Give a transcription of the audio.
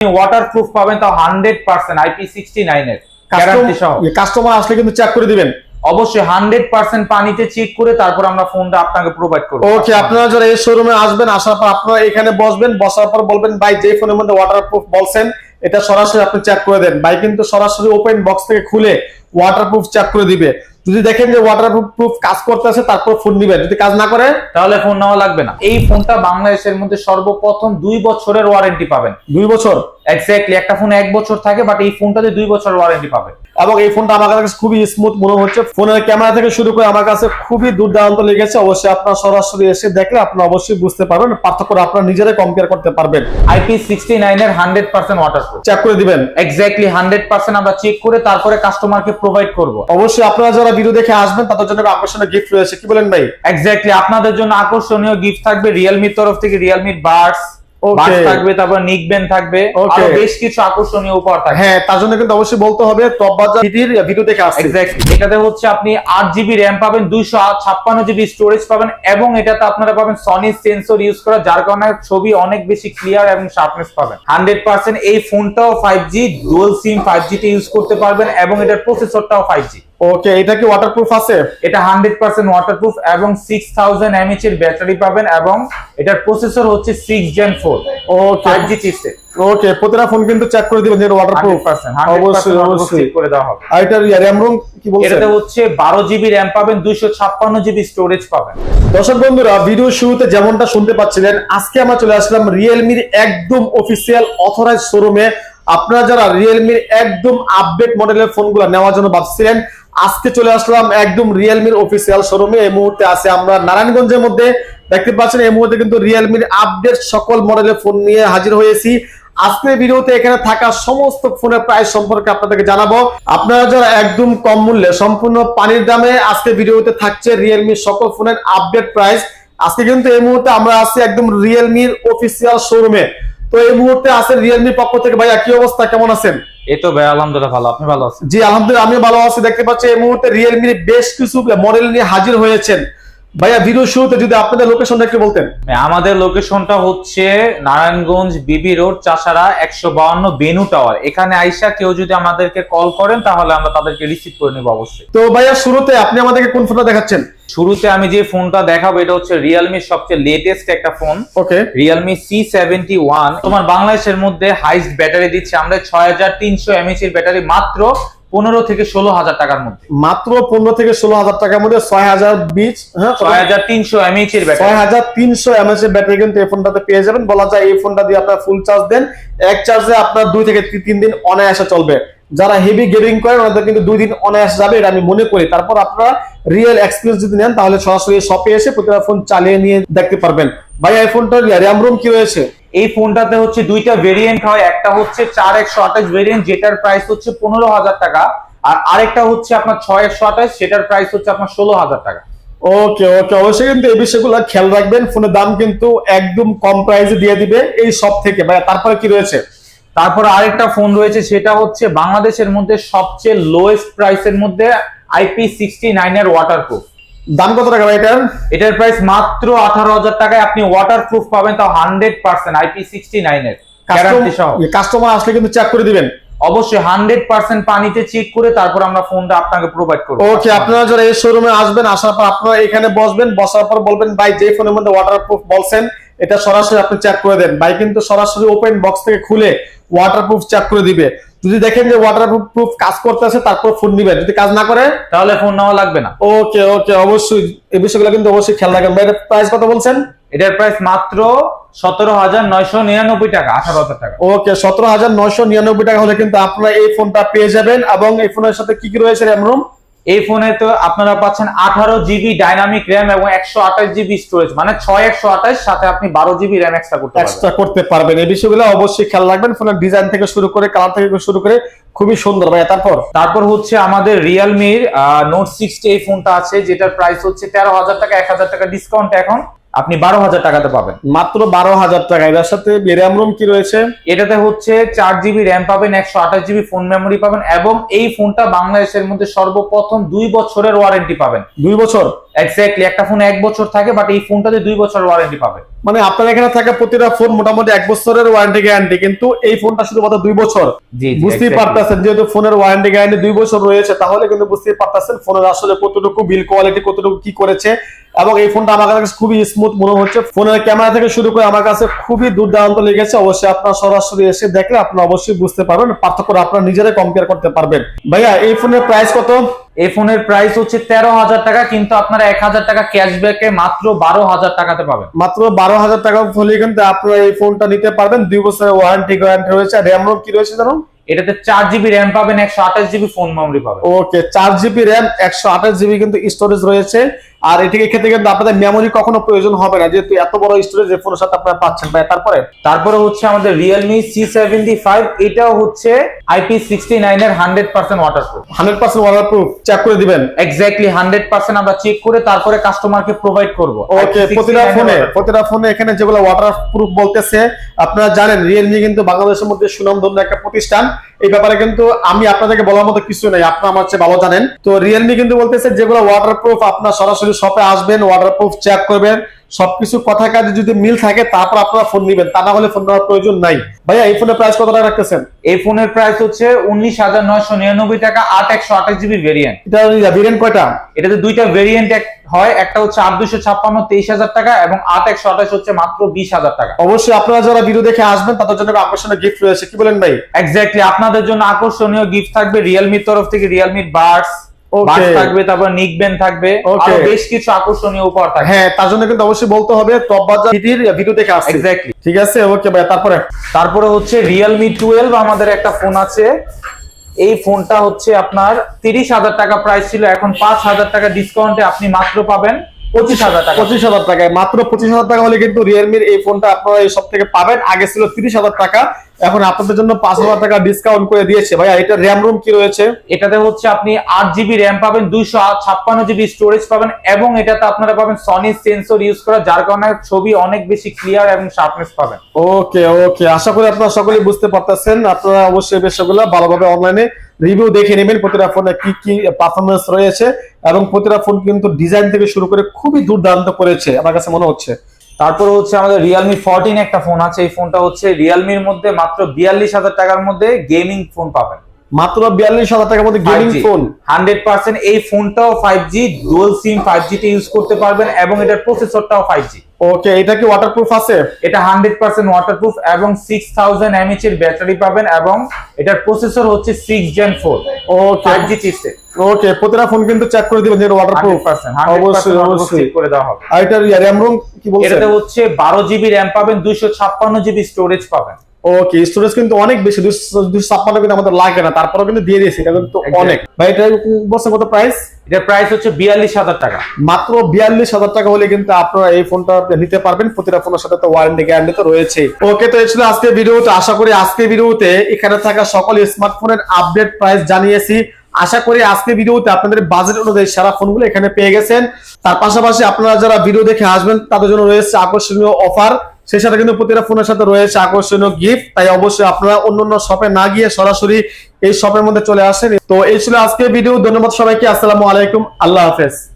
Water proof পাবেন তাও hundred percent IP 69 এর গ্যারান্টি সহ। কাস্টমার আসলে কিন্তু চেক করে দিবেন। অবশ্যই হান্ড্রেড পার্সেন্ট পানিতে চেক করে তারপর আমরা ফোনটা আপনাকে প্রোভাইড করব। ওকে আপনারা যারা এই শোরুমে আসবেন আসার পর আপনারা এখানে বসবেন বসার পর বলবেন ভাই যে ফোনের মধ্যে ওয়াটারপ্রুফ বলছেন এটা সরাসরি আপনি চেক করে দেন। বাইক কিন্তু সরাসরি ওপেন বক্স থেকে খুলে ওয়াটারপ্রুফ চেক করে দিবে। যদি দেখেন যে ওয়াটারপ্রুফ প্রুফ কাজ করতেছে তারপর ফোন নিবেন যদি কাজ না করে তাহলে ফোন নেওয়া লাগবে না। এই ফোনটা বাংলাদেশের মধ্যে সর্বপ্রথম দুই বছরের ওয়ারেন্টি পাবেন। দুই বছর? এক্স্যাক্টলি একটা ফোন এক বছর থাকে বাট এই ফোনটাতে দুই বছর ওয়ারেন্টি পাবেন। এবং এই ফোনটা আমার কাছে খুবই স্মুথ মনে হচ্ছে। ফোনের ক্যামেরা থেকে শুরু করে আমার কাছে খুবই দুর্দান্ত লেগেছে। অবশ্যই আপনার সরাসরি এসে দেখলে আপনারা অবশ্যই বুঝতে পারবেন। পার্থক্য আপনারা নিজেরাই কম্পেয়ার করতে পারবেন। আইপি সিক্সটি নাইনের হান্ড্রেড পার্সেন্ট ওয়াটার চেক করে দিবেন। এক্স্যাক্টলি হান্ড্রেড পার্সেন্ট আমরা চেক করে তারপরে কাস্টমারকে প্রোভাইড করব। অবশ্যই আপনারা যারা ভিডিও দেখে আসবেন তাদের জন্য আকর্ষণীয় গিফট রয়েছে। কি বলেন ভাই? এক্স্যাক্টলি আপনাদের জন্য আকর্ষণীয় গিফট থাকবে রিয়েলমির তরফ থেকে রিয়েলমির বাডস Okay. বাডস থাকবে তারপর নিকবেন থাকবে আরও বেশ কিছু আকর্ষণীয় উপহার থাকবে। হ্যাঁ তার জন্য কিন্তু অবশ্যই বলতে হবে টপ বাজার ভিডিওর ভিডিও দেখে আসছে। এক্স্যাক্টলি এটাতে হচ্ছে আপনি আট জিবি র্যাম পাবেন দুইশো ছাপ্পান্ন জিবি স্টোরেজ পাবেন এবং এটাতে আপনারা পাবেন সনি সেন্সর ইউজ করা যার কারণে ছবি অনেক বেশি ক্লিয়ার এবং শার্পনেস পাবেন। হান্ড্রেড পার্সেন্ট এই ফোনটাও five G dual SIM five G তে ইউজ করতে পারবেন এবং এটার প্রসেসরটাও ফাইভ জি ওকে এটা কি ওয়াটারপ্রুফ আছে? এটা হান্ড্রেড পার্সেন্ট ওয়াটারপ্রুফ এবং সিক্স থাউজেন্ড এমএচ এর ব্যাটারি পাবেন এবং এটার প্রসেসর হচ্ছে six gen four okay five G chipset okay প্রতিটা ফোন কিন্তু চেক করে দিবেন যে হান্ড্রেড ওয়াটারপ্রুফ পার্সেন্ট অবশ্যই অবশ্যই। করে দেওয়া হবে। আর এটা র্যাম রুম কি বলছেন? এটাতে হচ্ছে বারো জিবি র্যাম পাবেন দুইশো ছাপ্পান্ন জিবি স্টোরেজ পাবেন। দর্শক বন্ধুরা ভিডিও শুরুতে যেমনটা শুনতে পাচ্ছিলেন আজকে আমরা চলে আসলাম রিয়েলমির একদম অফিসিয়াল অথরাইজ শোরুমে আপনারা যারা রিয়েলমির একদম আপডেট মডেলের ফোনগুলো নেওয়ার জন্য ভাবছিলেন আজকে চলে আসলাম একদম রিয়েলমির অফিসিয়াল শোরুমে এই মুহূর্তে আছে আমরা নারায়ণগঞ্জের মধ্যে। দেখতে পাচ্ছেন, এই মুহূর্তে কিন্তু রিয়েলমির আপডেট সকল মডেলের ফোন নিয়ে হাজির হয়েছি। আজকের ভিডিওতে এখানে থাকা সমস্ত ফোনের প্রাইস সম্পর্কে আপনাদেরকে জানাব। আপনারা যারা একদম কম মূল্যে, সম্পূর্ণ পানির দামে আজকে ভিডিওতে থাকছে রিয়েলমির সকল ফোনের আপডেট প্রাইস আজকে কিন্তু এই মুহূর্তে আমরা আছি একদম রিয়েলমির অফিসিয়াল শোরুমে তো এই মুহূর্তে আছে রিয়েলমির পক্ষ থেকে ভাইয়া, কি অবস্থা? কেমন আছেন? এই তো ভাই, আলহামদুলিল্লাহ ভালো। আপনি ভালো আছেন? জি, আলহামদুলিল্লাহ আমি ভালো আছি। দেখতে পাচ্ছি এই মুহূর্তে রিয়েলমির বেশ কিছু মডেল নিয়ে হাজির হয়েছেন। ভাইয়া ভিডিও শুরুতে যদি আপনাদের লোকেশনটা একটু বলতেন। আমাদের লোকেশনটা হচ্ছে নারায়ণগঞ্জ বিবি রোড চাষারা একশো বাউন্ন বেনু টাওয়ার। এখানে আইসা কেউ যদি আমাদেরকে কল করেন তাহলে আমরা তাদেরকে রিসিভ করে নেব অবশ্যই। তো ভাইয়া শুরুতে আপনি আমাদেরকে কোন ফোনটা দেখাচ্ছেন? শুরুতে আমি যে ফোনটা দেখাবো এটা হচ্ছে রিয়েলমির সবচেয়ে লেটেস্ট একটা phone okay. Realme C seventy one তোমার বাংলাদেশের মধ্যে হাইস্ট ব্যাটারি দিচ্ছে আমরা ছয় হাজার তিনশো এমএচ এর ব্যাটারি মাত্র পনেরো থেকে ষোলো হাজার টাকার মধ্যে। মাত্র পনেরো থেকে ষোলো হাজার টাকার মধ্যে ছয় হাজার বিচ হ্যাঁ ছয় হাজার তিনশো এমএচ এর ছয় হাজার তিনশো এমএচ এর ব্যাটারি কিন্তু এই ফোনটাতে পেয়ে যাবেন। বলা যায় এই ফোনটা দিয়ে আপনার ফুল চার্জ দেন। এক চার্জে আপনার দুই থেকে তিন দিন অনায়াসে চলবে। যারা হেভি গেমিং করেন ওনাদের কিন্তু দুই দিন অনায়াসে যাবে এটা আমি মনে করি। তারপর আপনারা রিয়েল এক্সপিরিয়েন্স যদি নেন তাহলে সরাসরি শপে এসে প্রতিটা ফোন চালিয়ে নিয়ে দেখতে পারবেন। ভাই এই ফোনটার র্যাম রুম কি রয়েছে? এই ফোনটাতে হচ্ছে দুইটা ভেরিয়েন্ট হয়। একটা হচ্ছে চার একশো আঠাশ ভেরিয়েন্ট যেটার প্রাইস হচ্ছে পনেরো হাজার টাকা আর আরেকটা হচ্ছে আপনার ছয় একশো আঠাশ সেটার প্রাইস হচ্ছে আপনার ষোলো হাজার টাকা। ওকে ওকে অবশ্যই কিন্তু এই বিষয়গুলো খেয়াল রাখবেন। ফোনের দাম কিন্তু একদম কম প্রাইসে দিয়ে দিবে এই সব থেকে ভাই তারপরে কি রয়েছে? তারপর আরেকটা ফোন রয়েছে সেটা হচ্ছে বাংলাদেশের মধ্যে সবচেয়ে লোয়েস্ট প্রাইসের মধ্যে আইপি সিক্সটি নাইনের ওয়াটারপ্রুফ দাম কত টাকা ভাই এটার? এটার প্রাইস মাত্র আঠারো হাজার টাকায় আপনি ওয়াটারপ্রুফ পাবেন তাও hundred percent IP sixty guarantee সহ। কাস্টমার আসলে কিন্তু চেক করে দিবেন। অবশ্যই হান্ড্রেড পার্সেন্ট পানিতে চেক করে তারপর আমরা ফোনটা আপনাকে প্রোভাইড করব। ওকে আপনারা যারা এই শোরুমে আসবেন আসার পর আপনারা এখানে বসবেন বসার পর বলবেন ভাই যে ফোনের মধ্যে ওয়াটারপ্রুফ বলছেন এটা সরাসরি আপনি চেক করে দেন। বাইক কিন্তু সরাসরি ওপেন বক্স থেকে খুলে ওয়াটারপ্রুফ চেক করে দিবে। যদি দেখেন যে ওয়াটারপ্রুফ প্রুফ কাজ করতেছে তারপর ফোন দিবেন যদি কাজ না করে? তাহলে ফোন নেওয়া লাগবে না। ওকে ওকে অবশ্যই। এই বিষয়গুলো কিন্তু অবশ্যই খেয়াল রাখবেন। ভাই প্রাইস কত বলছেন? এটার প্রাইস মাত্র সতেরো হাজার নয়শো নিরানব্বই টাকা আঠারো হাজার টাকা। ওকে সতেরো হাজার নয়শো নিরানব্বই টাকা হলে কিন্তু আপনারা এই ফোনটা পেয়ে যাবেন। এবং এই ফোনের সাথে কি কি রয়েছে র্যাম রুম এই ফোনে তো আপনারা পাচ্ছেন আঠারো জিবি ডাইনামিক র্যাম এবং একশো আঠাশ জিবি স্টোরেজ মানে ছয় একশো আঠাশ সাথে আপনি বারো জিবি র্যাম এক্সট্রা করতে পারবেন। এক্সট্রা করতে পারবেন। এই বিষয়গুলো অবশ্যই খেয়াল রাখবেন। ফোনের ডিজাইন থেকে শুরু করে কালার থেকে শুরু করে খুবই সুন্দর। ভাই তারপর? তারপর হচ্ছে আমাদের রিয়েলমির নোট সিক্সটি এই ফোনটা আছে যেটার প্রাইস হচ্ছে তেরো হাজার টাকা এক হাজার টাকা ডিসকাউন্ট এখন। আপনি বারো হাজার টাকাতে পাবেন। মাত্র বারো হাজার টাকা। এটার সাথে র্যাম রুম কি রয়েছে? এটাতে হচ্ছে চার জিবি র্যাম পাবেন একশো আঠাশ জিবি ফোন মেমোরি পাবেন এবং এই ফোনটা বাংলাদেশের মধ্যে সর্বপ্রথম দুই বছরের ওয়ারেন্টি পাবেন। দুই বছর? এক্স্যাক্টলি একটা ফোন এক বছর থাকে বাট এই ফোনটাতে দুই বছর ওয়ারেন্টি পাবে। মানে আপনার এখানে থাকা প্রতিটা ফোন মোটামুটি এক বছরের ওয়ারেন্টি গ্যারান্টি কিন্তু এই ফোনটা শুধুমাত্র দুই বছর। বুঝতেই পারতেছেন যেহেতু ফোনের ওয়ারেন্টি গ্যারান্টি দুই বছর রয়েছে তাহলে কিন্তু বুঝতেই পারতেছেন ফোনের আসলে কতটুকু বিল কোয়ালিটি কতটুকু কি করেছে এবং এই ফোনটা আমার কাছে খুবই স্মুথ মনে হচ্ছে। ফোনের ক্যামেরা থেকে শুরু করে আমার কাছে খুবই দুর্দান্ত লেগেছে অবশ্যই আপনার সরাসরি এসে দেখলে আপনারা অবশ্যই বুঝতে পারবেন পার্থক্য আপনারা নিজেরাই কম্পেয়ার করতে পারবেন। ভাইয়া এই ফোনের প্রাইস কত? এই ফোনের প্রাইস হচ্ছে তেরো হাজার টাকা কিন্তু আপনারা এক হাজার টাকা ক্যাশব্যাকে মাত্র বারো হাজার টাকাতে পাবেন। মাত্র বারো হাজার টাকা ফলে কিন্তু আপনারা এই ফোনটা নিতে পারবেন। দুই বছরের ওয়ারেন্টি গ্যারান্টি রয়েছে। র্যাম রোম কি রয়েছে জানো এটাতে চার জিবি র্যাম পাবেন একশো আঠাশ জিবি ফোন মেমরি পাবেন। ওকে চার জিবি র্যাম একশো আঠাশ জিবি কিন্তু স্টোরেজ রয়েছে। আর এটিকে ক্ষেত্রে কিন্তু আপনাদের মেমোরি কখনো প্রয়োজন হবে না যেহেতু এত বড় স্টোরেজ ফোনের সাথে আপনারা পাচ্ছেন। ভাই তারপরে? তারপরে হচ্ছে আমাদের রিয়েলমি সি সেভেন্টি ফাইভ এটাও হচ্ছে আইপি সিক্সটি নাইন এর hundred percent waterproof hundred percent waterproof check করে দিবেন। এক্স্যাক্টলি হান্ড্রেড পার্সেন্ট আমরা চেক করে তারপরে কাস্টমারকে প্রোভাইড করব। ওকে প্রতিটা ফোনে প্রতিটা ফোনে এখানে যেগুলো ওয়াটার প্রুফ বলতেছে আপনারা জানেন রিয়েলমি কিন্তু বাংলাদেশের মধ্যে সুনামধন্য একটা প্রতিষ্ঠান। এই ব্যাপারে কিন্তু আমি আপনাদেরকে বলার মতো কিছু নাই আপনারা আমার চেয়ে ভালো জানেন। তো রিয়েলমি কিন্তু বলতেছে যেগুলো ওয়াটার প্রুফ আপনার সরাসরি শপে আসবেন ওয়াটার প্রুফ চেক করবেন সবকিছু কথা কাজে যদি মিল থাকে তারপর আপনারা ফোন নিবেন। তা না হলে ফোন নেওয়ার প্রয়োজন নাই। ভাইয়া এই ফোনের প্রাইস কত টাকা রাখতেছেন? এই ফোনের প্রাইস হচ্ছে উনিশ হাজার নয়শো নিরানব্বই টাকা আট একশো আঠাশ জিবি ভেরিয়েন্ট এটা ভেরিয়েন্ট কয়টা? এটাতে দুইটা ভেরিয়েন্ট হয় একটা হচ্ছে আট দুশো ছাপ্পান্ন তেইশ হাজার টাকা এবং আট একশো আঠাশ হচ্ছে মাত্র বিশ হাজার টাকা। অবশ্যই আপনারা যারা ভিডিও দেখে আসবেন তাদের জন্য আকর্ষণীয় গিফট রয়েছে। কি বলেন ভাই? এক্স্যাক্টলি আপনাদের জন্য আকর্ষণীয় গিফট থাকবে রিয়েলমির তরফ থেকে রিয়েলমির বার্ডস Okay. থাকবে তারপর নিকবেন থাকবে আরও বেশ কিছু আকর্ষণীয় উপহার থাকবে। হ্যাঁ তার জন্য কিন্তু অবশ্যই বলতে হবে টপ বাজার ভিডিও দেখে আসছে। এক্স্যাক্টলি ঠিক আছে ওকে ভাই তারপরে? তারপরে হচ্ছে রিয়েলমি টুয়েলভ আমাদের একটা ফোন আছে। এই ফোনটা হচ্ছে আপনার তিরিশ হাজার টাকা প্রাইস ছিল এখন পাঁচ হাজার টাকা ডিসকাউন্টে আপনি মাত্র পাবেন পঁচিশ হাজার টাকা। পঁচিশ হাজার টাকায় মাত্র পঁচিশ হাজার টাকা হলে কিন্তু রিয়েলমির এই ফোনটা আপনারা এই সব থেকে পাবেন। আগে ছিল তিরিশ হাজার টাকা এখন আপনাদের জন্য পাঁচ হাজার টাকা ডিসকাউন্ট করে দিয়েছে। ভাইয়া এটা র্যাম রুম কি রয়েছে? এটাতে হচ্ছে আপনি আট জিবি র্যাম পাবেন দুইশো ছাপ্পান্ন জিবি স্টোরেজ পাবেন এবং এটাতে আপনারা পাবেন সনি সেন্সর ইউজ করা যার কারণে ছবি অনেক বেশি ক্লিয়ার এবং শার্পনেস পাবেন। ওকে ওকে আশা করি আপনারা সকলেই বুঝতে পারতেছেন। আপনারা অবশ্যই বিষয়গুলো ভালোভাবে অনলাইনে রিভিউ দেখে নেবেন প্রতিটা ফোনে কি কি পারফরমেন্স রয়েছে এবং প্রতিটা ফোন কিন্তু ডিজাইন থেকে শুরু করে খুবই দুর্দান্ত করেছে আমার কাছে মনে হচ্ছে। তারপরে হচ্ছে আমাদের রিয়েলমি ফোরটিন একটা ফোন আছে। এই ফোনটা হচ্ছে রিয়েলমির মধ্যে মাত্র বিয়াল্লিশ হাজার টাকার মধ্যে গেমিং ফোন পাবেন। মাত্র বিয়াল্লিশ হাজার টাকার মধ্যে গেমিং ফোন হান্ড্রেড পার্সেন্ট এই ফোনটাও five G dual SIM five G তে ইউজ করতে পারবেন এবং এটার প্রসেসরটাও ফাইভ জি ওকে এটা কি ওয়াটারপ্রুফ আছে? এটা হান্ড্রেড পার্সেন্ট ওয়াটারপ্রুফ এবং সিক্স থাউজেন্ড এমএচ এর ব্যাটারি পাবেন এবং এটার প্রসেসর হচ্ছে সিক্স জেন ফোর ও ফাইভ জি চিপসেট ওকে প্রতিটা ফোন কিন্তু চেক করে দিবেন যে ওয়াটারপ্রুফ পার্সেন্ট অবশ্যই অবশ্যই। করে দেওয়া হবে। আর এটা র্যাম রুম কি বলছেন? এটাতে হচ্ছে বারো জিবি র্যাম পাবেন দুইশো ছাপ্পান্ন জিবি স্টোরেজ পাবেন। ওকে স্টোরেজ কিন্তু অনেক বেশি দুশো ছাপ্পান্ন কিন্তু আমাদের লাগে না তারপরে কিন্তু দিয়ে দিয়েছে এটা কিন্তু অনেক। ভাই এটা বলছে কত প্রাইস এটার প্রাইস হচ্ছে বিয়াল্লিশ হাজার টাকা। মাত্র বিয়াল্লিশ হাজার টাকা হলে কিন্তু আপনারা এই ফোনটা নিতে পারবেন প্রতিটা ফোনের সাথে তো ওয়ারেন্টি গ্যারান্টি তো রয়েছে ওকে তো এই ছিল আজকে ভিডিওতে আশা করি আজকে ভিডিওতে এখানে থাকা সকল স্মার্টফোনের আপডেট প্রাইস জানিয়েছি। আশা করি আজকে ভিডিওতে আপনাদের বাজেট অনুযায়ী সারা ফোনগুলো এখানে পেয়ে গেছেন। তার পাশাপাশি আপনারা যারা ভিডিও দেখে আসবেন তাদের জন্য রয়েছে আকর্ষণীয় অফার সেই সাথে কিন্তু প্রতিটা ফোনের সাথে রয়েছে আকর্ষণীয় গিফট তাই অবশ্যই আপনারা অন্য অন্য শপে না গিয়ে সরাসরি এই শপের মধ্যে চলে আসেন। তো এই ছিল আজকে ভিডিও ধন্যবাদ সবাইকে। আসসালামু আলাইকুম। আল্লাহ হাফেজ।